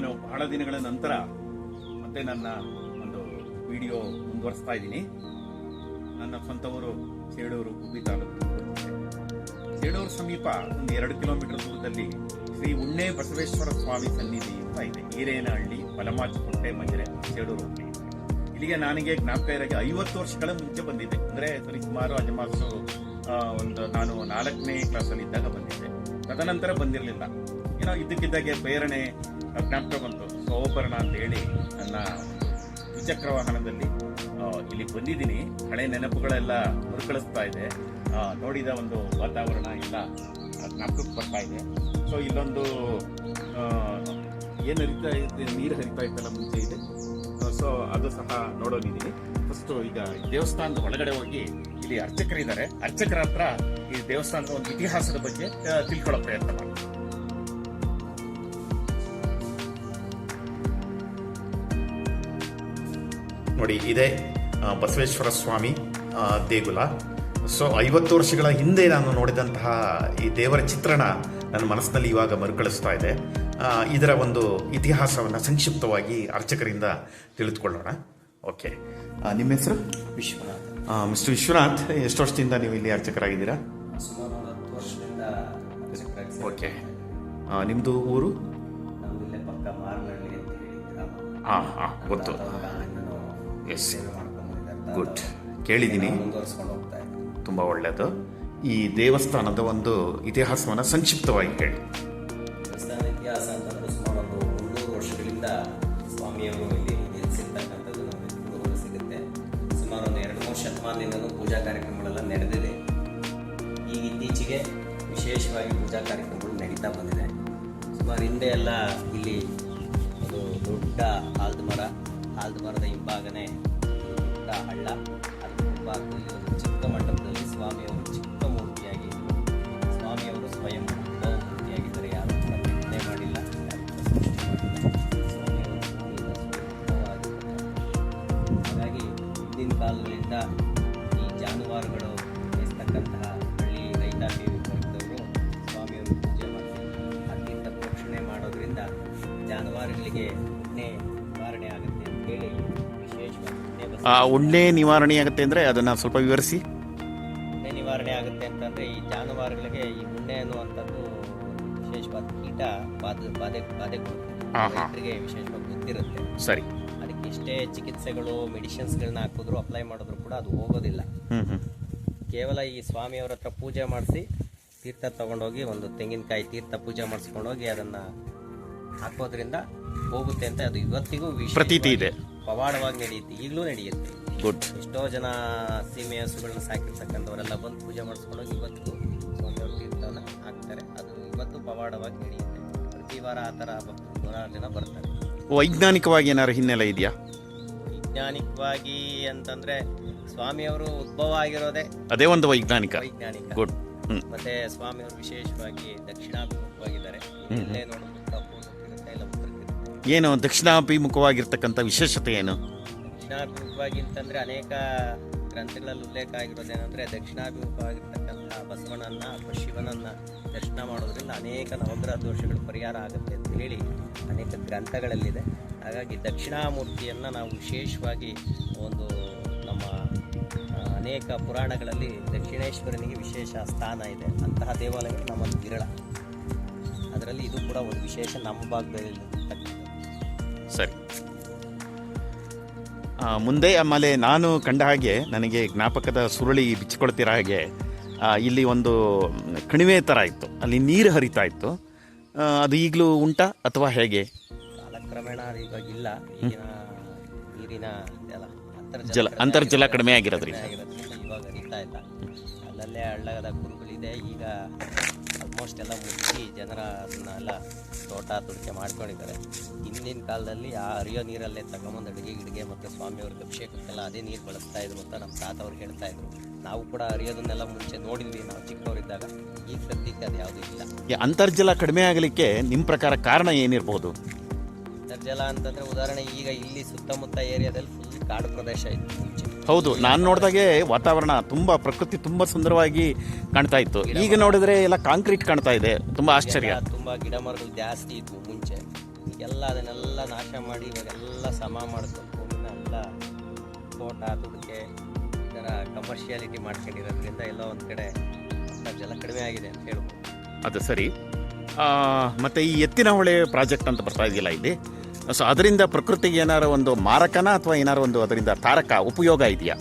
ನಾನು ಬಹಳ ದಿನಗಳ ನಂತರ ಮತ್ತೆ ನನ್ನ ಒಂದು ವಿಡಿಯೋ ಮುಂದುವರಿಸ್ತಾ ಇದ್ದೀನಿ. ನನ್ನ ಸ್ವಂತ ಊರು ಸೇಡೂರು ಗುಬ್ಬಿ ತಾಲೂಕು ಸೇಡೂರು ಸಮೀಪ ಒಂದು ಎರಡು ಕಿಲೋಮೀಟರ್ ದೂರದಲ್ಲಿ ಶ್ರೀ ಉಣ್ಣೆ ಬಸವೇಶ್ವರ ಸ್ವಾಮಿ ಸನ್ನಿಧಿ ಅಂತ ಇದೆ. ಹಿರೇನಹಳ್ಳಿ ಬಲಮಾಚಿಕೊಟ್ಟೆ ಮಂಜರೆ, ಸೇಡೂರು. ಇಲ್ಲಿಗೆ ನನಗೆ ಜ್ಞಾಪಕ ಇರೋಕ್ಕೆ ಐವತ್ತು ವರ್ಷಗಳ ಮುಂಚೆ ಬಂದಿದ್ದೆ. ಅಂದ್ರೆ ಸರಿ ಸುಮಾರು ಅಜಮಾಸು ಒಂದು ನಾನು ನಾಲ್ಕನೇ ಕ್ಲಾಸಲ್ಲಿ ಇದ್ದಾಗ ಬಂದಿದ್ದೆ. ತದನಂತರ ಬಂದಿರಲಿಲ್ಲ. ಏನೋ ಇದ್ದಕ್ಕಿದ್ದಾಗೆ ಪ್ರೇರಣೆ, ಜ್ಞಾಪಕ ಬಂತು. ಸೋಪರ್ಣ ಅಂತ ಹೇಳಿ ನನ್ನ ದ್ವಿಚಕ್ರ ವಾಹನದಲ್ಲಿ ಇಲ್ಲಿ ಬಂದಿದ್ದೀನಿ. ಹಳೆ ನೆನಪುಗಳೆಲ್ಲ ಮರುಕಳಿಸ್ತಾ ಇದೆ. ನೋಡಿದ ಒಂದು ವಾತಾವರಣ ಎಲ್ಲ ಜ್ಞಾಪಕಕ್ಕೆ ಬರ್ತಾ ಇದೆ. ಸೊ ಇಲ್ಲೊಂದು ಏನು ಹರಿತಾ ಇದೆ? ನೀರು ಹರಿತಾ ಇತ್ತಲ್ಲ ಮುಂಚೆ ಇದೆ. ಸೊ ಅದು ಸಹ ನೋಡೋದಿದ್ದೀನಿ ಫಸ್ಟು ಈಗ ದೇವಸ್ಥಾನದ ಒಳಗಡೆ ಹೋಗಿ ಇಲ್ಲಿ ಅರ್ಚಕರಿದ್ದಾರೆ. ಅರ್ಚಕರ ಹತ್ರ ಈ ದೇವಸ್ಥಾನದ ಒಂದು ಇತಿಹಾಸದ ಬಗ್ಗೆ ತಿಳ್ಕೊಳ್ಳೋ ಪ್ರಯತ್ನ ಮಾಡಿ ನೋಡಿ ಇದೇ ಬಸವೇಶ್ವರ ಸ್ವಾಮಿ ದೇಗುಲ. ಸೊ ಐವತ್ತು ವರ್ಷಗಳ ಹಿಂದೆ ನಾನು ನೋಡಿದಂತಹ ಈ ದೇವರ ಚಿತ್ರಣ ನನ್ನ ಮನಸ್ಸಿನಲ್ಲಿ ಇವಾಗ ಮರುಕಳಿಸ್ತಾ ಇದೆ. ಇದರ ಒಂದು ಇತಿಹಾಸವನ್ನು ಸಂಕ್ಷಿಪ್ತವಾಗಿ ಅರ್ಚಕರಿಂದ ತಿಳಿದುಕೊಳ್ಳೋಣ. ಓಕೆ. ನಿಮ್ಮ ಹೆಸರು? ವಿಶ್ವನಾಥ್. ಮಿಸ್ಟರ್ ವಿಶ್ವನಾಥ್ ಎಷ್ಟು ವರ್ಷದಿಂದ ನೀವು ಇಲ್ಲಿ ಅರ್ಚಕರಾಗಿದ್ದೀರಾ? ಓಕೆ. ನಿಮ್ಮದು ಊರು? ಹಾಂ ಹಾಂ ಗೊತ್ತು. ಎಸ್. ಗುಡ್ ಕೇಳಿದ್ದೀನಿ. ತುಂಬ ಒಳ್ಳೆಯದು ಈ ದೇವಸ್ಥಾನದ ಒಂದು ಇತಿಹಾಸವನ್ನು ಸಂಕ್ಷಿಪ್ತವಾಗಿ ಹೇಳಿ ವಿಶೇಷವಾಗಿ ಪೂಜಾ ಕಾರ್ಯಕ್ರಮಗಳು ನಡೀತಾ ಬಂದಿದೆ. ಸುಮಾರು ಹಿಂದೆ ಎಲ್ಲ ಇಲ್ಲಿ ಒಂದು ದೊಡ್ಡ ಆಲದ ಮರ ಆಲದ ಮರದ ಹಿಂಭಾಗನೇ ದೊಡ್ಡ ಹಳ್ಳ. ಅದರ ಮುಂಭಾಗದಲ್ಲಿ ಒಂದು ಉಣ್ಣೆ ಆ ಉಣ್ಣೆ ನಿವಾರಣೆ ಆಗುತ್ತೆ ಅಂದರೆ ಅದನ್ನು ಸ್ವಲ್ಪ ವಿವರಿಸಿ. ಉಣ್ಣೆ ನಿವಾರಣೆ ಆಗುತ್ತೆ ಅಂತಂದ್ರೆ ಈ ಜಾನುವಾರುಗಳಿಗೆ ಈ ಉಣ್ಣೆ ಅನ್ನುವಂಥದ್ದು ವಿಶೇಷವಾದ ಕೀಟ ಬಾಧೆ ಬಾಧೆ ಬಾಧೆ ಕೊಡುತ್ತೆ. ವಿಶೇಷವಾಗಿ ಗೊತ್ತಿರುತ್ತೆ. ಸರಿ. ಅದಕ್ಕೆ ಎಷ್ಟೇ ಚಿಕಿತ್ಸೆಗಳು ಮೆಡಿಸಿನ್ಸ್ಗಳನ್ನ ಹಾಕಿದ್ರು ಅಪ್ಲೈ ಮಾಡಿದ್ರು ಕೂಡ ಅದು ಹೋಗೋದಿಲ್ಲ. ಕೇವಲ ಈ ಸ್ವಾಮಿಯವ್ರ ಹತ್ರ ಪೂಜೆ ಮಾಡಿಸಿ ತೀರ್ಥ ತಗೊಂಡೋಗಿ ಒಂದು ತೆಂಗಿನಕಾಯಿ ತೀರ್ಥ ಪೂಜೆ ಮಾಡಿಸ್ಕೊಂಡೋಗಿ ಅದನ್ನ ಹಾಕೋದ್ರಿಂದ ಹೋಗುತ್ತೆ ಅಂತ ಅದು ಇವತ್ತಿಗೂ ಪ್ರತೀತಿ ಇದೆ. ಪವಾಡವಾಗಿ ನಡೆಯುತ್ತೆ ಈಗಲೂ ನಡೆಯುತ್ತೆ. ಗುಡ್ ಎಷ್ಟೋ ಜನ ಸೀಮೆ ಹಸುಗಳನ್ನ ಸಾಕಿರ್ತಕ್ಕಂಥವರೆಲ್ಲ ಬಂದು ಪೂಜೆ ಮಾಡಿಸ್ಕೊಂಡೋಗಿ ಇವತ್ತು ಸ್ವಾಮಿಯವ್ರ ತೀರ್ಥವನ್ನು ಹಾಕ್ತಾರೆ. ಅದು ಇವತ್ತು ಪವಾಡವಾಗಿ ನಡೆಯುತ್ತೆ. ಪ್ರತಿ ವಾರ ಆ ಥರ ಭಕ್ತರು ನೂರಾರು ಜನ ಬರ್ತಾರೆ. ವೈಜ್ಞಾನಿಕವಾಗಿ ಏನಾದ್ರು ಹಿನ್ನೆಲೆ ಇದೆಯಾ? ವೈಜ್ಞಾನಿಕವಾಗಿ ಅಂತಂದ್ರೆ ಸ್ವಾಮಿಯವರು ಉದ್ಭವ ಆಗಿರೋದೇ ಅದೇ ಒಂದು ವೈಜ್ಞಾನಿಕ. ವೈಜ್ಞಾನಿಕ. ಗುಡ್ ಮತ್ತೆ ಸ್ವಾಮಿಯವರು ವಿಶೇಷವಾಗಿ ದಕ್ಷಿಣಾಭಿಮುಖವಾಗಿದ್ದಾರೆ. ಇಲ್ಲೇ ನೋಡಿದ್ರು ಏನು ದಕ್ಷಿಣಾಭಿಮುಖವಾಗಿರ್ತಕ್ಕಂಥ ವಿಶೇಷತೆ ಏನು? ದಕ್ಷಿಣಾಭಿಮುಖವಾಗಿ ಅಂತಂದ್ರೆ ಅನೇಕ ಗ್ರಂಥಗಳಲ್ಲಿ ಉಲ್ಲೇಖ ಆಗಿರೋದೇನೆಂದ್ರೆ ದಕ್ಷಿಣಾಭಿಮುಖವಾಗಿರ್ತಕ್ಕಂಥ ಬಸವಣ್ಣನ ಅಥವಾ ಶಿವನನ್ನ ದರ್ಶನ ಮಾಡೋದ್ರಿಂದ ಅನೇಕ ನವಗ್ರಹ ದೋಷಗಳು ಪರಿಹಾರ ಆಗುತ್ತೆ ಅಂತ ಹೇಳಿ ಅನೇಕ ಗ್ರಂಥಗಳಲ್ಲಿದೆ. ಹಾಗಾಗಿ ದಕ್ಷಿಣಾಮೂರ್ತಿಯನ್ನು ನಾವು ವಿಶೇಷವಾಗಿ ಒಂದು ನಮ್ಮ ಅನೇಕ ಪುರಾಣಗಳಲ್ಲಿ ದಕ್ಷಿಣೇಶ್ವರನಿಗೆ ವಿಶೇಷ ಸ್ಥಾನ ಇದೆ. ಅಂತಹ ದೇವಾಲಯಗಳು ನಮ್ಮಲ್ಲಿ ವಿರಳ. ಅದರಲ್ಲಿ ಇದು ಕೂಡ ಒಂದು ವಿಶೇಷ ನಮ್ಮ ಭಾಗದಲ್ಲಿ. ಸರಿ. ಮುಂದೆ ಆಮೇಲೆ ನಾನು ಕಂಡ ಹಾಗೆ ನನಗೆ ಜ್ಞಾಪಕದ ಸುರುಳಿ ಬಿಚ್ಚಿಕೊಳ್ತಿರೋ ಹಾಗೆ ಇಲ್ಲಿ ಒಂದು ಕಣಿವೆ ಥರ ಇತ್ತು. ಅಲ್ಲಿ ನೀರು ಹರಿತಾ ಇತ್ತು. ಅದು ಈಗಲೂ ಉಂಟಾ ಅಥವಾ ಹೇಗೆ? ಕಾಲಕ್ರಮೇಣ ಅದು ಇವಾಗ ಇಲ್ಲ. ಈಗಿನ ನೀರಿನ ಅಂತರ್ಜಲ ಜಲ ಅಂತರ್ಜಲ ಕಡಿಮೆ ಆಗಿರೋದ್ರಿಂದ. ಕಡಿಮೆ ಆಗಿರೋದ್ರಿಂದ. ಇವಾಗ ಹರಿತಾ ಇಲ್ಲ. ಅಲ್ಲಲ್ಲೇ ಹಳ್ಳದ ಕುರುಗಳಿದೆ ಈಗ ಆಲ್ಮೋಸ್ಟ್ ಎಲ್ಲ ಮುಚ್ಚಿ ಜನರ ಅದನ್ನ ಎಲ್ಲ ತೋಟ ತುಡಿಕೆ ಮಾಡ್ಕೊಂಡಿದ್ದಾರೆ. ಹಿಂದಿನ ಕಾಲದಲ್ಲಿ ಆ ಹರಿಯೋ ನೀರಲ್ಲೇ ತಗೊಂಬಂದು ಅಡುಗೆ ಗಿಡಿಗೆ ಮತ್ತು ಸ್ವಾಮಿಯವ್ರಿಗೆ ಅಭಿಷೇಕಕ್ಕೆಲ್ಲ ಅದೇ ನೀರು ಬಳಸ್ತಾ ಇದ್ರು ಅಂತ ನಮ್ಮ ತಾತ ಅವ್ರು ಹೇಳ್ತಾ ಇದ್ರು. ನಾವು ಕೂಡ ಹರಿಯೋದನ್ನೆಲ್ಲ ಮುಂಚೆ ನೋಡಿದ್ವಿ ನಾವು ಚಿಕ್ಕವರಿದ್ದಾಗ. ಈಗ ಸದ್ಯಕ್ಕೆ ಅದು ಯಾವುದೂ ಇಲ್ಲ. ಈ ಅಂತರ್ಜಲ ಕಡಿಮೆ ಆಗಲಿಕ್ಕೆ ನಿಮ್ಮ ಪ್ರಕಾರ ಕಾರಣ ಏನಿರ್ಬೋದು? ಅಂತರ್ಜಲ ಅಂತಂದ್ರೆ ಉದಾಹರಣೆ ಈಗ ಇಲ್ಲಿ ಸುತ್ತಮುತ್ತ ಏರಿಯಾದಲ್ಲಿ ಫುಲ್ ಕಾಡು ಪ್ರದೇಶ ಇತ್ತು ಮುಂಚೆ. ಹೌದು ನಾನು ನೋಡಿದಾಗೆ ವಾತಾವರಣ ತುಂಬ ಪ್ರಕೃತಿ ತುಂಬ ಸುಂದರವಾಗಿ ಕಾಣ್ತಾ ಇತ್ತು. ಈಗ ನೋಡಿದ್ರೆ ಎಲ್ಲ ಕಾಂಕ್ರೀಟ್ ಕಾಣ್ತಾ ಇದೆ. ತುಂಬಾ ಆಶ್ಚರ್ಯ. ತುಂಬಾ ಗಿಡ ಮರಗಳು ಜಾಸ್ತಿ ಇತ್ತು ಮುಂಚೆ. ಎಲ್ಲ ಅದನ್ನೆಲ್ಲ ನಾಶ ಮಾಡಿ ಇವಾಗೆಲ್ಲ ಸಮ ಮಾಡ್ಕೊಂಡು ಎಲ್ಲ ತೋಟ ತುಡಿಕೆ ಈ ಥರ ಕಮರ್ಷಿಯಾಲಿಟಿ ಮಾಡ್ಕೊಂಡಿರೋದ್ರಿಂದ ಎಲ್ಲ ಒಂದು ಕಡೆ ಎಲ್ಲ ಕಡಿಮೆ ಆಗಿದೆ ಅಂತ ಹೇಳ್ಬೋದು. ಅದು ಸರಿ. ಆ, ಮತ್ತೆ ಈ ಎತ್ತಿನ ಹೊಳೆ ಪ್ರಾಜೆಕ್ಟ್ ಅಂತ ಬರ್ತಾ ಇದೆಯಲ್ಲ ಇಲ್ಲಿ? ಸೊ ಅದರಿಂದ ಪ್ರಕೃತಿಗೆ ಏನಾರ ಒಂದು ಮಾರಕನ ಅಥವಾ ಏನಾರ ಒಂದು ಅದರಿಂದ ತಾರಕ, ಉಪಯೋಗ ಇದೆಯಾ?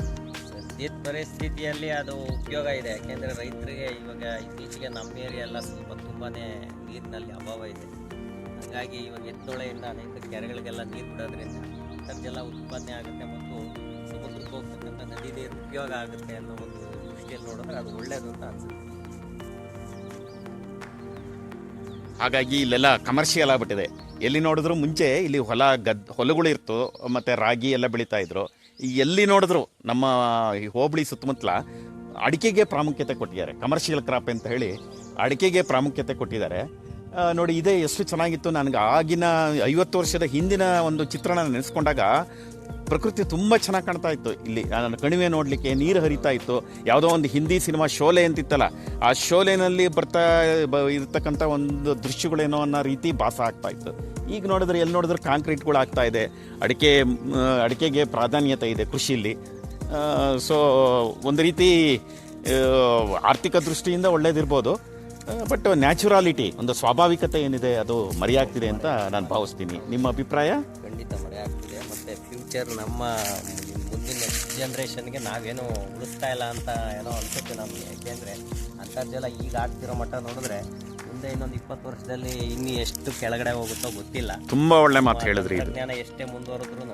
ಸದ್ಯದ ಪರಿಸ್ಥಿತಿಯಲ್ಲಿ ಅದು ಉಪಯೋಗ ಇದೆ. ಯಾಕೆಂದರೆ ರೈತರಿಗೆ ಇವಾಗ ಇತ್ತೀಚೆಗೆ ನಮ್ಮ ಏರಿಯಾ ಎಲ್ಲ ಸ್ವಲ್ಪ ತುಂಬಾನೇ ನೀರಿನಲ್ಲಿ ಅಭಾವ ಇದೆ. ಹಾಗಾಗಿ ಇವಾಗ ಎತ್ತೊಳೆಯಿಂದ ಅನೇಕ ಕೆರೆಗಳಿಗೆಲ್ಲ ನೀರು ಬಿಡೋದ್ರಿಂದ ಅಂತರ್ಜಲ ಉತ್ಪಾದನೆ ಆಗುತ್ತೆ ಮತ್ತು ಸಮುದ್ರಕ್ಕೆ ಹೋಗ್ತಕ್ಕಂಥ ನದಿ ನೀರು ಉಪಯೋಗ ಆಗುತ್ತೆ ಅನ್ನೋ ಒಂದು ದೃಷ್ಟಿಯಲ್ಲಿ ನೋಡಿದ್ರೆ ಅದು ಒಳ್ಳೆಯದು ಅಂತ ಅನ್ಸುತ್ತೆ. ಹಾಗಾಗಿ ಇಲ್ಲೆಲ್ಲ ಕಮರ್ಷಿಯಲ್ ಆಗಿಬಿಟ್ಟಿದೆ. ಎಲ್ಲಿ ನೋಡಿದ್ರು ಮುಂಚೆ ಇಲ್ಲಿ ಹೊಲ ಗದ್, ಹೊಲಗಳು ಇರ್ತು, ಮತ್ತೆ ರಾಗಿ ಎಲ್ಲ ಬೆಳೀತಾ ಇದ್ರು. ಎಲ್ಲಿ ನೋಡಿದ್ರು ನಮ್ಮ ಹೋಬಳಿ ಸುತ್ತಮುತ್ತಲ ಅಡಿಕೆಗೆ ಪ್ರಾಮುಖ್ಯತೆ ಕೊಟ್ಟಿದ್ದಾರೆ. ಕಮರ್ಷಿಯಲ್ ಕ್ರಾಪ್ ಅಂತ ಹೇಳಿ ಅಡಿಕೆಗೆ ಪ್ರಾಮುಖ್ಯತೆ ಕೊಟ್ಟಿದ್ದಾರೆ. ನೋಡಿ, ಇದೇ ಎಷ್ಟು ಚೆನ್ನಾಗಿತ್ತು. ನನಗೆ ಆಗಿನ ಐವತ್ತು ವರ್ಷದ ಹಿಂದಿನ ಒಂದು ಚಿತ್ರಣ ನೆನೆಸ್ಕೊಂಡಾಗ ಪ್ರಕೃತಿ ತುಂಬ ಚೆನ್ನಾಗಿ ಕಾಣ್ತಾ ಇತ್ತು. ಇಲ್ಲಿ ನನ್ನ ಕಣಿವೆ ನೋಡಲಿಕ್ಕೆ ನೀರು ಹರಿತಾ ಇತ್ತು. ಯಾವುದೋ ಒಂದು ಹಿಂದಿ ಸಿನಿಮಾ ಶೋಲೆ ಅಂತಿತ್ತಲ್ಲ, ಆ ಶೋಲೆನಲ್ಲಿ ಬರ್ತಾ ಬ ಇರ್ತಕ್ಕಂಥ ಒಂದು ದೃಶ್ಯಗಳೇನೋ ಅನ್ನೋ ರೀತಿ ಭಾಸ ಆಗ್ತಾ ಇತ್ತು. ಈಗ ನೋಡಿದ್ರೆ ಎಲ್ಲಿ ನೋಡಿದ್ರೆ ಕಾಂಕ್ರೀಟ್ಗಳು ಆಗ್ತಾ ಇದೆ. ಅಡಿಕೆ ಅಡಿಕೆಗೆ ಪ್ರಾಧಾನ್ಯತೆ ಇದೆ ಕೃಷಿಯಲ್ಲಿ. ಸೊ, ಒಂದು ರೀತಿ ಆರ್ಥಿಕ ದೃಷ್ಟಿಯಿಂದ ಒಳ್ಳೇದಿರ್ಬೋದು. ಬಟ್ ನ್ಯಾಚುರಾಲಿಟಿ, ಒಂದು ಸ್ವಾಭಾವಿಕತೆ ಏನಿದೆ ಅದು ಮರೆಯಾಗ್ತಿದೆ ಅಂತ ನಾನು ಭಾವಿಸ್ತೀನಿ. ನಿಮ್ಮ ಅಭಿಪ್ರಾಯ? ಖಂಡಿತ ಮಳೆ ಫ್ಯೂಚರ್ ನಮ್ಮ ಮುಂದಿನ ನೆಕ್ಸ್ಟ್ ಜನ್ರೇಷನ್ಗೆ ನಾವೇನು ಉಳಿಸ್ತಾ ಇಲ್ಲ ಅಂತ ಏನೋ ಅನ್ಸುತ್ತೆ ನಮಗೆ. ಯಾಕೆಂದರೆ ಅಂತರ್ಜಲ ಈಗ ಆಗ್ತಿರೋ ಮಟ್ಟ ನೋಡಿದ್ರೆ ಮುಂದೆ ಇನ್ನೊಂದು ಇಪ್ಪತ್ತು ವರ್ಷದಲ್ಲಿ ಇನ್ನು ಎಷ್ಟು ಕೆಳಗಡೆ ಹೋಗುತ್ತೋ ಗೊತ್ತಿಲ್ಲ. ತುಂಬ ಒಳ್ಳೆ ಮಾತು ಹೇಳಿದ್ರಿ ತಂತ್ರಜ್ಞಾನ ಎಷ್ಟೇ ಮುಂದುವರೆದ್ರೂ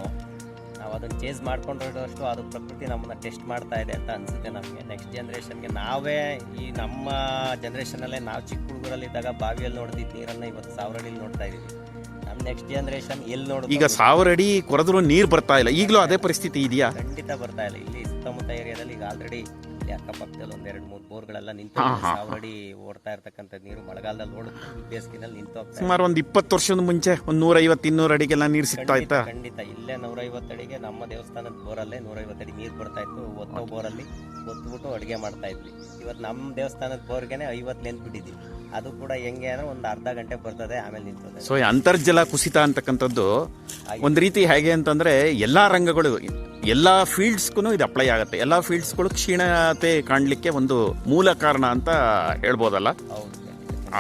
ನಾವು ಅದನ್ನು ಚೇಸ್ ಮಾಡ್ಕೊಂಡಿರೋಷ್ಟು ಅದು ಪ್ರಕೃತಿ ನಮ್ಮನ್ನ ಟೆಸ್ಟ್ ಮಾಡ್ತಾ ಇದೆ ಅಂತ ಅನಿಸುತ್ತೆ ನಮಗೆ. ನೆಕ್ಸ್ಟ್ ಜನ್ರೇಷನ್ಗೆ ನಾವೇ ಈ ನಮ್ಮ ಜನ್ರೇಷನಲ್ಲೇ ನಾವು ಚಿಕ್ಕ ಹುಡುಗರಲ್ಲಿದ್ದಾಗ ಬಾವಿಯಲ್ಲಿ ನೋಡ್ತಿದ್ದ ನೀರನ್ನು ಇವತ್ತು ಸಾವಿರ ಅಡಿಲಿ ನೋಡ್ತಾ ಇದೀವಿ. ನಮ್ಮ ನೆಕ್ಸ್ಟ್ ಜನರೇಷನ್ ಎಲ್ಲಿ ನೋಡ ಈಗ ಸಾವಿರ ಅಡಿ ಕೊರೆದ್ರು ನೀರು ಬರ್ತಾ ಇಲ್ಲ. ಈಗಲೂ ಅದೇ ಪರಿಸ್ಥಿತಿ ಇದೆಯಾ? ಖಂಡಿತ ಬರ್ತಾ ಇಲ್ಲ. ಇಲ್ಲಿ ಸುತ್ತಮುತ್ತ ಏರಿಯಾದಲ್ಲಿ ಈಗ ಆಲ್ರೆಡಿ ಇಲ್ಲಿ ಅಕ್ಕಪಕ್ಕದಲ್ಲಿ ಒಂದ್ ಎರಡು ಮೂರು ಬೋರ್ಗಳೆಲ್ಲ ನಿಂತು ಆಲ್ರೆಡಿ ಓಡ್ತಾ ಇರ್ತಕ್ಕಂಥ ನೀರು ಮಳೆಗಾಲದಲ್ಲಿ ಓಡುತ್ತೆ ಬೇಸಿಗೆನಲ್ಲಿ ನಿಂತು ಹೋಗ್ತಾ ಸುಮಾರು ಒಂದು ಇಪ್ಪತ್ತು ವರ್ಷದ ಮುಂಚೆ ಒಂದು ನೂರೈವತ್ತು ಇನ್ನೂರು ಅಡಿಗೆಲ್ಲ ನೀರು ಸಿಗ್ತಾ ಇತ್ತಾ? ಖಂಡಿತ. ಖಂಡಿತ ಇಲ್ಲೇ ನೂರೈವತ್ತು ಅಡಿಗೆ ನಮ್ಮ ದೇವಸ್ಥಾನದ ಬೋರಲ್ಲೇ ನೂರೈವತ್ತು ಅಡಿ ನೀರು ಬರ್ತಾ ಇತ್ತು. ಒತ್ತೋ ಬೋರಲ್ಲಿ ಒತ್ಬಿಟ್ಟು ಅಡುಗೆ ಮಾಡ್ತಾ ಇದ್ವಿ. ಇವತ್ತು ನಮ್ಮ ದೇವಸ್ಥಾನದ ಬೋರ್ಗೆನೆ ಐವತ್ತು ನೆನ್ಪಿಟ್ಟಿದ್ವಿ ಅದು ಕೂಡ ಹೆಂಗೆ ಅಂದ್ರೆ ಒಂದು ಅರ್ಧ ಗಂಟೆ ಬರ್ತದೆ ಆಮೇಲೆ ನಿಂತದೆ. ಸೊ ಈ ಅಂತರ್ಜಲ ಕುಸಿತ ಅಂತಕ್ಕಂಥದ್ದು ಒಂದು ರೀತಿ ಹೇಗೆ ಅಂತಂದ್ರೆ ಎಲ್ಲಾ ರಂಗಗಳು ಎಲ್ಲಾ ಫೀಲ್ಡ್ಸ್ಗೂ ಇದು ಅಪ್ಲೈ ಆಗುತ್ತೆ. ಎಲ್ಲ ಫೀಲ್ಡ್ಸ್ಗಳು ಕ್ಷೀಣತೆ ಕಾಣಲಿಕ್ಕೆ ಒಂದು ಮೂಲ ಕಾರಣ ಅಂತ ಹೇಳ್ಬೋದಲ್ಲ?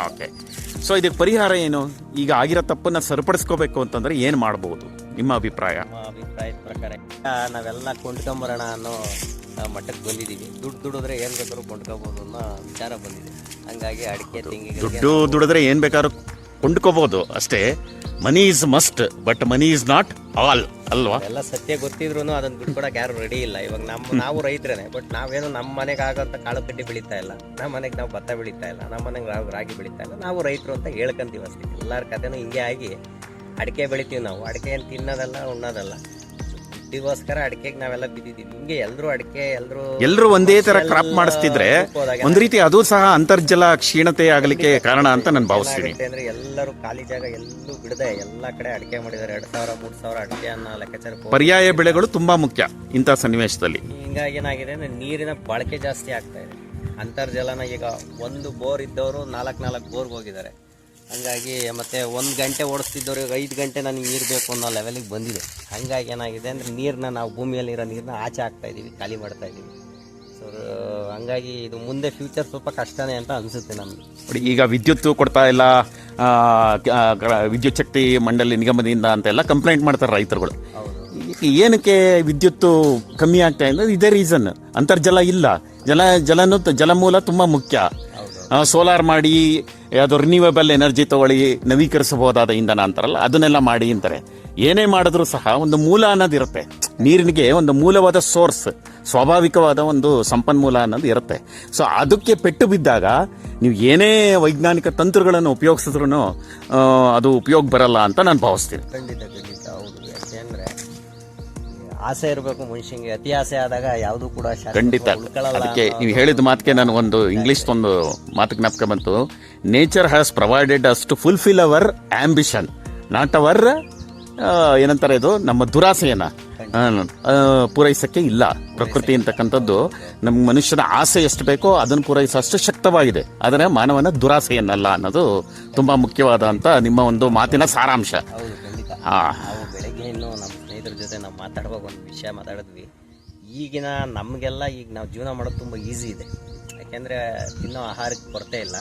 ಓಕೆ. ಸೊ ಇದಕ್ಕೆ ಪರಿಹಾರ ಏನು? ಈಗ ಆಗಿರೋ ತಪ್ಪನ್ನು ಸರಿಪಡಿಸ್ಕೋಬೇಕು ಅಂತಂದ್ರೆ ಏನು ಮಾಡಬಹುದು ನಿಮ್ಮ ಅಭಿಪ್ರಾಯ? ಅಭಿಪ್ರಾಯದ ಪ್ರಕಾರ ನಾವೆಲ್ಲ ಕೊಂಡ್ಕೊಂಬರೋಣ ಅನ್ನೋ ಮಟ್ಟಕ್ಕೆ ಬಂದಿದ್ದೀವಿ. ದುಡ್ಡು ದುಡಿದ್ರೆ ಏನು ಬೇಕಾದ್ರೂ ಕೊಂಡ್ಕೊಬೋದು ಅನ್ನೋ ವಿಚಾರ ಬಂದಿದೆ. ಹಂಗಾಗಿ ಅಡಿಕೆ ತೆಂಗಿನ ದುಡ್ಡು ದುಡಿದ್ರೆ ಏನು ಬೇಕಾದ್ರೂ ಕೊಂಡ್ಕೋಬಹುದು ಅಷ್ಟೇ. Money is must but money is not all ಅಲ್ವಾ? ಎಲ್ಲ ಸತ್ಯ ಗೊತ್ತಿದ್ರು ಅದನ್ನ ಬಿಟ್ಕೊಡಕ್ ಯಾರು ರೆಡಿ ಇಲ್ಲ. ಇವಾಗ ನಮ್ಮ ನಾವು ರೈತರೇನೆ ಬಟ್ ನಾವೇನು ನಮ್ಮ ಮನೆಗೆ ಆಗಂತ ಕಾಳು ಕಡ್ಡಿ ಬೆಳೀತಾ ಇಲ್ಲ. ನಮ್ಮ ಮನೆಗೆ ನಾವು ಭತ್ತ ಬೆಳೀತಾ ಇಲ್ಲ. ನಮ್ಮ ಮನೆಗೆ ನಾವು ರಾಗಿ ಬೆಳೀತಾ ಇಲ್ಲ. ನಾವು ರೈತರು ಅಂತ ಹೇಳ್ಕಂತೀವಿ ಅಷ್ಟೇ. ಎಲ್ಲಾರ ಕಥೆನೂ ಹಿಂಗೆ ಆಗಿ ಅಡಿಕೆ ಬೆಳಿತೀವಿ ನಾವು. ಅಡಿಕೆ ಏನು ತಿನ್ನೋದಲ್ಲ ಉಣ್ಣೋದಲ್ಲ. ದುಡ್ಡಿಗೋಸ್ಕರ ಅಡಿಕೆಗೆ ನಾವೆಲ್ಲ ಬಿದ್ದಿದ್ದೀವಿ. ಹಿಂಗೆ ಎಲ್ಲರೂ ಅಡಿಕೆ ಎಲ್ಲರೂ ಎಲ್ಲರೂ ಒಂದೇ ತರ ಕ್ರಾಪ್ ಮಾಡಿಸ್ತಿದ್ರೆ ಒಂದ್ ರೀತಿ ಅದು ಸಹ ಅಂತರ್ಜಲ ಕ್ಷೀಣತೆ ಆಗಲಿಕ್ಕೆ ಕಾರಣ ಅಂತ ನಾನು ಭಾವಿಸ್ತೀನಿ. ಅಂದ್ರೆ ಎಲ್ಲರೂ ಖಾಲಿ ಜಾಗ ಎಲ್ಲೂ ಬಿಡದೆ ಎಲ್ಲಾ ಕಡೆ ಅಡಿಕೆ ಮಾಡಿದ್ದಾರೆ. ಎರಡ್ ಸಾವಿರ ಮೂರ್ ಸಾವಿರ ಅಡಿಕೆ ಅನ್ನೋ ಲೆಕ್ಕಾಚಾರ ಪರ್ಯಾಯ ಬೆಳೆಗಳು ತುಂಬಾ ಮುಖ್ಯ ಇಂಥ ಸನ್ನಿವೇಶದಲ್ಲಿ. ಹಿಂಗಾಗಿ ಏನಾಗಿದೆ ಅಂದ್ರೆ ನೀರಿನ ಬಳಕೆ ಜಾಸ್ತಿ ಆಗ್ತಾ ಇದೆ. ಅಂತರ್ಜಲನ ಈಗ ಒಂದು ಬೋರ್ ಇದ್ದವರು ನಾಲ್ಕು ನಾಲ್ಕು ಬೋರ್ಗೆ ಹೋಗಿದ್ದಾರೆ. ಹಂಗಾಗಿ ಮತ್ತೆ ಒಂದು ಗಂಟೆ ಓಡಿಸ್ತಿದ್ದವ್ರು ಈಗ ಐದು ಗಂಟೆ ನನಗೆ ನೀರು ಬೇಕು ಅನ್ನೋ ಲೆವೆಲಿಗೆ ಬಂದಿದೆ. ಹಂಗಾಗಿ ಏನಾಗಿದೆ ಅಂದರೆ ನೀರನ್ನ ನಾವು ಭೂಮಿಯಲ್ಲಿರೋ ನೀರನ್ನ ಆಚೆ ಹಾಕ್ತಾ ಇದೀವಿ ಖಾಲಿ ಮಾಡ್ತಾ ಇದೀವಿ. ಸೊ ಹಂಗಾಗಿ ಇದು ಮುಂದೆ ಫ್ಯೂಚರ್ ಸ್ವಲ್ಪ ಕಷ್ಟನೇ ಅಂತ ಅನಿಸುತ್ತೆ ನಮಗೆ. ನೋಡಿ ಈಗ ವಿದ್ಯುತ್ ಕೊಡ್ತಾ ಇಲ್ಲ ವಿದ್ಯುತ್ ಶಕ್ತಿ ಮಂಡಳಿ ನಿಗಮದಿಂದ ಅಂತೆಲ್ಲ ಕಂಪ್ಲೇಂಟ್ ಮಾಡ್ತಾರೆ ರೈತರುಗಳು. ಏನಕ್ಕೆ ವಿದ್ಯುತ್ ಕಮ್ಮಿ ಆಗ್ತಾ ಇದೆ ಇದೇ ರೀಸನ್ ಅಂತರ್ಜಲ ಇಲ್ಲ. ಜಲ ಜಲನು ಜಲಮೂಲ ತುಂಬಾ ಮುಖ್ಯ. ಸೋಲಾರ್ ಮಾಡಿ ಯಾವುದು ರಿನ್ಯೂವೇಬಲ್ ಎನರ್ಜಿ ತಗೊಳ್ಳಿ, ನವೀಕರಿಸಬಹುದಾದ ಇಂಧನ ಅಂತಾರಲ್ಲ, ಅದನ್ನೆಲ್ಲ ಮಾಡಿ ಅಂತಾರೆ. ಏನೇ ಮಾಡಿದ್ರೂ ಸಹ ಒಂದು ಮೂಲ ಅನ್ನೋದು ಇರುತ್ತೆ. ನೀರಿನಿಗೆ ಒಂದು ಮೂಲವಾದ ಸೋರ್ಸ್ ಸ್ವಾಭಾವಿಕವಾದ ಒಂದು ಸಂಪನ್ಮೂಲ ಅನ್ನೋದು ಇರುತ್ತೆ. ಸೊ ಅದಕ್ಕೆ ಪೆಟ್ಟು ಬಿದ್ದಾಗ, ನೀವು ಏನೇ ವೈಜ್ಞಾನಿಕ ತಂತ್ರಗಳನ್ನು ಉಪಯೋಗಿಸಿದ್ರು ಅದು ಉಪಯೋಗ ಬರಲ್ಲ ಅಂತ ನಾನು ಭಾವಿಸ್ತೀನಿ. ಆಸೆ ಇರಬೇಕು ಮನುಷ್ಯನಿಗೆ ಅತಿ ಆಸೆ ಆದಾಗ ಯಾವುದು ಕೂಡ ಖಂಡಿತ. ಅದಕ್ಕೆ ನೀವು ಹೇಳಿದ ಮಾತಿಗೆ ನಾನು ಒಂದು ಇಂಗ್ಲಿಷ್ ಒಂದು ಮಾತು ಜ್ಞಾಪಕ ಬಂತು. Nature has provided us to fulfil our ambition not our ಏನಂತಾರೆ ಇದು ನಮ್ಮ ದುರಾಸೆಯನ್ನ. ಪೂರೈಸಕ್ಕೆ ಇಲ್ಲ. ಪ್ರಕೃತಿ ಅಂತಕ್ಕಂಥದ್ದು ನಮ್ಮ ಮನುಷ್ಯನ ಆಸೆ ಎಷ್ಟು ಬೇಕೋ ಅದನ್ನು ಪೂರೈಸೋಷ್ಟು ಶಕ್ತವಾಗಿದೆ. ಆದರೆ ಮಾನವನ ದುರಾಸೆಯನ್ನಲ್ಲ ಅನ್ನೋದು ತುಂಬಾ ಮುಖ್ಯವಾದಂಥ ನಿಮ್ಮ ಒಂದು ಮಾತಿನ ಸಾರಾಂಶ. ಹೌದು ಮಾತಾಡುವಾಗ ಒಂದು ವಿಷಯ ಮಾತಾಡಿದ್ವಿ. ಈಗಿನ ನಮಗೆಲ್ಲ ಈಗ ನಾವು ಜೀವನ ಮಾಡೋದು ತುಂಬ ಈಸಿ ಇದೆ. ಯಾಕೆಂದರೆ ತಿನ್ನೋ ಆಹಾರಕ್ಕೆ ಕೊರತೆ ಇಲ್ಲ.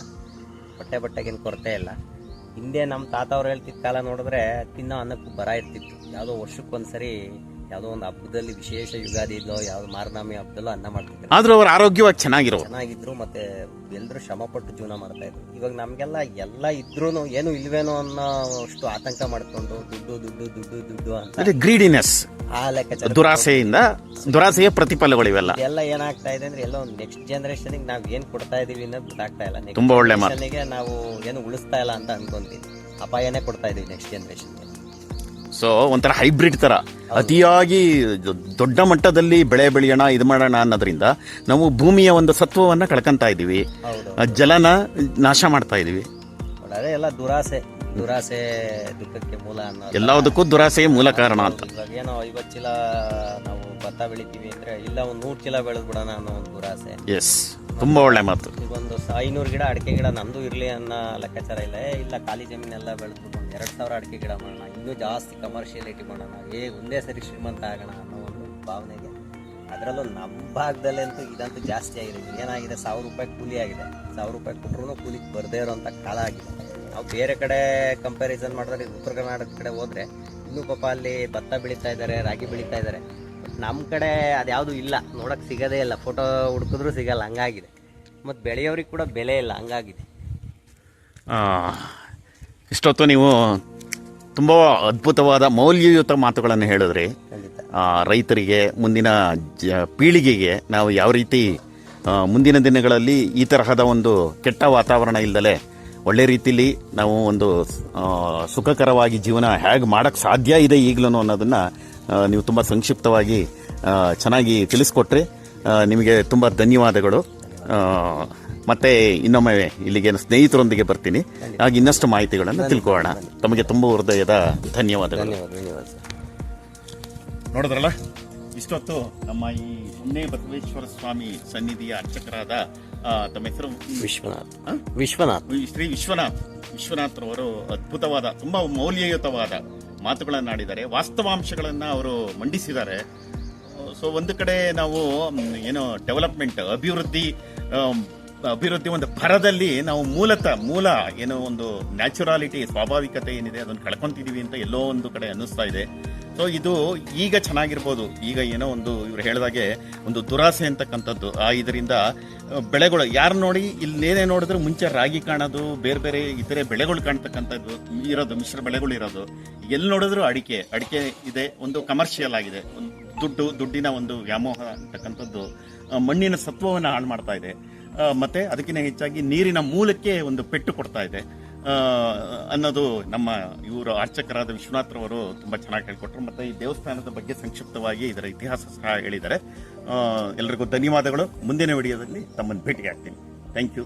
ಬಟ್ಟೆ ಬಟ್ಟೆಗೇನು ಕೊರತೆ ಇಲ್ಲ. ಹಿಂದೆ ನಮ್ಮ ತಾತ ಅವ್ರು ಹೇಳ್ತಿದ್ದ ಕಾಲ ನೋಡಿದ್ರೆ ತಿನ್ನೋ ಅನ್ನಕ್ಕೂ ಬರ ಇರ್ತಿತ್ತು. ಯಾವುದೋ ವರ್ಷಕ್ಕೊಂದ್ಸರಿ ಯಾವುದೋ ಒಂದು ಹಬ್ಬದಲ್ಲಿ ವಿಶೇಷ ಯುಗಾದಿ ಇದ್ಲೋ ಯಾವ್ದು ಮಾರನಾಮಿ ಹಬ್ಬದಲ್ಲೋ ಅನ್ನ ಮಾಡ್ತಿದ್ರು. ಆದ್ರೂ ಅವ್ರ ಆರೋಗ್ಯವಾಗಿ ಚೆನ್ನಾಗಿರೋ ಚೆನ್ನಾಗಿದ್ರು ಮತ್ತೆ ಎಲ್ಲರೂ ಶ್ರಮಪಟ್ಟು ಜೀವನ ಮಾಡ್ತಾ ಇದ್ರು. ಇವಾಗ ನಮಗೆಲ್ಲ ಎಲ್ಲ ಇದ್ರೂ ಏನು ಇಲ್ವೇನೋ ಅನ್ನೋ ಅಷ್ಟು ಆತಂಕ ಮಾಡ್ಕೊಂಡು ದುಡ್ಡು ದುಡ್ಡು ದುಡ್ಡು ದುಡ್ಡು ಅಂತ ಗ್ರೀಡಿನೆಸ್ ಆ ಲೆಕ್ಕಾಚಾರ ದುರಾಸೆಯಿಂದ ದುರಾಸೆಯ ಪ್ರತಿಫಲಗಳು ಇವೆಲ್ಲ. ಎಲ್ಲ ಏನಾಗ್ತಾ ಇದೆ ಅಂದ್ರೆ ಎಲ್ಲ ಒಂದು ನೆಕ್ಸ್ಟ್ ಜನರೇಷನ್ ನಾವ್ ಏನ್ ಕೊಡ್ತಾ ಇದೀವಿ ಅನ್ನೋದು ಗೊತ್ತಾಗ್ತಾ ಇಲ್ಲ. ತುಂಬಾ ಒಳ್ಳೆ ಮಾತು. ನಾವು ಏನು ಉಳಿಸ್ತಾ ಇಲ್ಲ ಅಂತ ಅನ್ಕೊಂತೀವಿ. ಅಪಾಯನೇ ಕೊಡ್ತಾ ಇದೀವಿ ನೆಕ್ಸ್ಟ್ ಜನರೇಷನ್ಗೆ ಸೊ ಒಂಥರ ಹೈಬ್ರಿಡ್ ತರ. ಅತಿಯಾಗಿ ದೊಡ್ಡ ಮಟ್ಟದಲ್ಲಿ ಬೆಳೆ ಬೆಳೆಯೋಣ ಇದು ಮಾಡೋಣ ಅನ್ನೋದ್ರಿಂದ ನಾವು ಭೂಮಿಯ ಒಂದು ಸತ್ವವನ್ನ ಕಳ್ಕೊಂತ ಇದೀವಿ ಆ ಜಲನ ನಾಶ ಮಾಡ್ತಾ ಇದೀವಿ ಅದೇ ಎಲ್ಲ ದುರಾಸೆ ದುರಾಸೆ ದುಃಖಕ್ಕೆ ಮೂಲ ಅನ್ನೋ ಎಲ್ಲದಕ್ಕೂ ದುರಾಸೆ ಮೂಲ ಕಾರಣ ಅಂತ. ಏನೋ ಐವತ್ತು ಚೀಲ ನಾವು ಭತ್ತ ಬೆಳಿತೀವಿ ಅಂದ್ರೆ ಇಲ್ಲ ಒಂದು ನೂರು ಚೀಲ ಬೆಳೆದ್ಬಿಡೋಣ ಅನ್ನೋ ಒಂದು ದುರಾಸೆ. ಎಸ್ ತುಂಬಾ ಒಳ್ಳೆ ಮಾತು. ಒಂದು ಐನೂರು ಗಿಡ ಅಡಿಕೆ ಗಿಡ ನಮ್ದು ಇರಲಿ ಅನ್ನೋ ಲೆಕ್ಕಾಚಾರ ಇಲ್ಲ. ಇಲ್ಲ ಖಾಲಿ ಜಮೀನೆಲ್ಲ ಬೆಳೆದು ಒಂದು ಎರಡ್ ಸಾವಿರ ಅಡಿಕೆ ಗಿಡ ಮಾಡೋಣ, ಇನ್ನೂ ಜಾಸ್ತಿ ಕಮರ್ಷಿಯಲಿಟಿ ಮಾಡೋಣ, ಏ ಒಂದೇ ಸರಿ ಶ್ರೀಮಂತ ಆಗೋಣ ಅನ್ನೋ ಒಂದು ಭಾವನೆಗೆ. ಅದರಲ್ಲೂ ನಮ್ಮ ಭಾಗದಲ್ಲಂತೂ ಇದಂತೂ ಜಾಸ್ತಿ ಆಗಿದೆ. ಏನಾಗಿದೆ, ಸಾವಿರ ರೂಪಾಯಿ ಕೂಲಿ ಆಗಿದೆ. ಸಾವಿರ ರೂಪಾಯಿ ಕೊಟ್ಟರು ಕೂಲಿಗೆ ಬರದೇ ಇರೋಂಥ ಕಾಲ ಆಗಿದೆ. ನಾವು ಬೇರೆ ಕಡೆ ಕಂಪ್ಯಾರಿಸನ್ ಮಾಡಿದ್ರೆ ಉತ್ತರ ಕರ್ನಾಟಕ ಕಡೆ ಹೋದ್ರೆ, ಇನ್ನೂ ಪಾಪ ಅಲ್ಲಿ ಭತ್ತ ಬೆಳೀತಾ ಇದ್ದಾರೆ ರಾಗಿ ಬೆಳೀತಾ ಇದ್ದಾರೆ ನಮ್ಮ ಕಡೆ ಅದ್ಯಾವುದು ಇಲ್ಲ. ನೋಡೋಕ್ಕೆ ಸಿಗೋದೇ ಇಲ್ಲ. ಫೋಟೋ ಹುಡುಕಿದ್ರು ಸಿಗಲ್ಲ. ಹಂಗಾಗಿದೆ. ಮತ್ತು ಬೆಳೆಯವ್ರಿಗೆ ಕೂಡ ಬೆಲೆ ಇಲ್ಲ. ಹಂಗಾಗಿದೆ. ಇಷ್ಟೊತ್ತು ನೀವು ತುಂಬ ಅದ್ಭುತವಾದ ಮೌಲ್ಯಯುತ ಮಾತುಗಳನ್ನು ಹೇಳಿದ್ರಿ. ರೈತರಿಗೆ ಮುಂದಿನ ಜ ಪೀಳಿಗೆಗೆ ನಾವು ಯಾವ ರೀತಿ ಮುಂದಿನ ದಿನಗಳಲ್ಲಿ ಈ ತರಹದ ಒಂದು ಕೆಟ್ಟ ವಾತಾವರಣ ಇಲ್ಲದಲೆ ಒಳ್ಳೆ ರೀತಿಯಲ್ಲಿ ನಾವು ಒಂದು ಸುಖಕರವಾಗಿ ಜೀವನ ಹೇಗೆ ಮಾಡೋಕ್ಕೆ ಸಾಧ್ಯ ಇದೆ ಈಗಲೂ ಅನ್ನೋದನ್ನ ನೀವು ತುಂಬ ಸಂಕ್ಷಿಪ್ತವಾಗಿ ಚೆನ್ನಾಗಿ ತಿಳಿಸ್ಕೊಟ್ರಿ ನಿಮಗೆ ತುಂಬ ಧನ್ಯವಾದಗಳು. ಮತ್ತೆ ಇನ್ನೊಮ್ಮೆ ಇಲ್ಲಿಗೆ ಸ್ನೇಹಿತರೊಂದಿಗೆ ಬರ್ತೀನಿ. ಆಗ ಇನ್ನಷ್ಟು ಮಾಹಿತಿಗಳನ್ನು ತಿಳ್ಕೊಳ್ಳೋಣ. ತಮಗೆ ತುಂಬ ಹೃದಯದ ಧನ್ಯವಾದಗಳು. ನೋಡಿದ್ರಲ್ಲ? ಇಷ್ಟೊತ್ತು ನಮ್ಮ ಈ ಸುಮ್ಮನೆ ಬಸವೇಶ್ವರ ಸ್ವಾಮಿ ಸನ್ನಿಧಿಯ ಅರ್ಚಕರಾದ ತಮ್ಮ ಹೆಸರು? ವಿಶ್ವನಾಥ್? ವಿಶ್ವನಾಥ್. ಶ್ರೀ ವಿಶ್ವನಾಥ್. ವಿಶ್ವನಾಥ್ ರವರು ಅದ್ಭುತವಾದ ತುಂಬಾ ಮೌಲ್ಯಯುತವಾದ ಮಾತುಗಳನ್ನಾಡಿದ್ದಾರೆ ವಾಸ್ತವಾಂಶಗಳನ್ನು ಅವರು ಮಂಡಿಸಿದ್ದಾರೆ. ಸೊ ಒಂದು ಕಡೆ ನಾವು ಏನು ಡೆವಲಪ್ಮೆಂಟ್ ಅಭಿವೃದ್ಧಿ ಅಭಿವೃದ್ಧಿ ಒಂದು ಭರದಲ್ಲಿ ನಾವು ಮೂಲತಃ, ಮೂಲ ಏನೋ ಒಂದು ನ್ಯಾಚುರಾಲಿಟಿ, ಸ್ವಾಭಾವಿಕತೆ ಏನಿದೆ ಅದನ್ನು ಕಳ್ಕೊತಿದ್ದೀವಿ ಅಂತ ಎಲ್ಲೋ ಒಂದು ಕಡೆ ಅನ್ನಿಸ್ತಾ ಇದೆ. ಸೊ ಇದು ಈಗ ಚೆನ್ನಾಗಿರ್ಬೋದು. ಈಗ ಏನೋ ಒಂದು ಇವ್ರು ಹೇಳಿದಾಗೆ ಒಂದು ದುರಾಸೆ ಅಂತಕ್ಕಂಥದ್ದು. ಆ, ಇದರಿಂದ ಬೆಳೆಗಳು, ಯಾರು ನೋಡಿ ಇಲ್ಲೇನೇ ನೋಡಿದ್ರೆ ಮುಂಚೆ ರಾಗಿ ಕಾಣೋದು, ಬೇರೆ ಬೇರೆ ಇತರೆ ಬೆಳೆಗಳು ಕಾಣ್ತಕ್ಕಂಥದ್ದು, ಇರೋದು, ಮಿಶ್ರ ಬೆಳೆಗಳು ಇರೋದು. ಎಲ್ಲಿ ನೋಡಿದ್ರು ಅಡಿಕೆ ಅಡಿಕೆ ಇದೆ, ಒಂದು ಕಮರ್ಷಿಯಲ್ ಆಗಿದೆ. ಒಂದು ದುಡ್ಡು, ದುಡ್ಡಿನ ಒಂದು ವ್ಯಾಮೋಹ ಅಂತಕ್ಕಂಥದ್ದು ಮಣ್ಣಿನ ಸತ್ವವನ್ನು ಹಾಳು ಮಾಡ್ತಾ ಇದೆ. ಮತ್ತೆ ಅದಕ್ಕಿಂತ ಹೆಚ್ಚಾಗಿ ನೀರಿನ ಮೂಲಕ್ಕೆ ಒಂದು ಪೆಟ್ಟು ಕೊಡ್ತಾ ಇದೆ. ಅನ್ನೋದು ನಮ್ಮ ಇವರು ಅರ್ಚಕರಾದ ವಿಶ್ವನಾಥ್ರವರು ತುಂಬಾ ಚೆನ್ನಾಗಿ ಹೇಳ್ಕೊಟ್ರು. ಮತ್ತೆ ಈ ದೇವಸ್ಥಾನದ ಬಗ್ಗೆ ಸಂಕ್ಷಿಪ್ತವಾಗಿ ಇದರ ಇತಿಹಾಸ ಸಹ ಹೇಳಿದ್ದಾರೆ. ಎಲ್ರಿಗೂ ಧನ್ಯವಾದಗಳು. ಮುಂದಿನ ವಿಡಿಯೋದಲ್ಲಿ ತಮ್ಮನ್ನು ಭೇಟಿ ಆಗ್ತೀನಿ ಥ್ಯಾಂಕ್ ಯು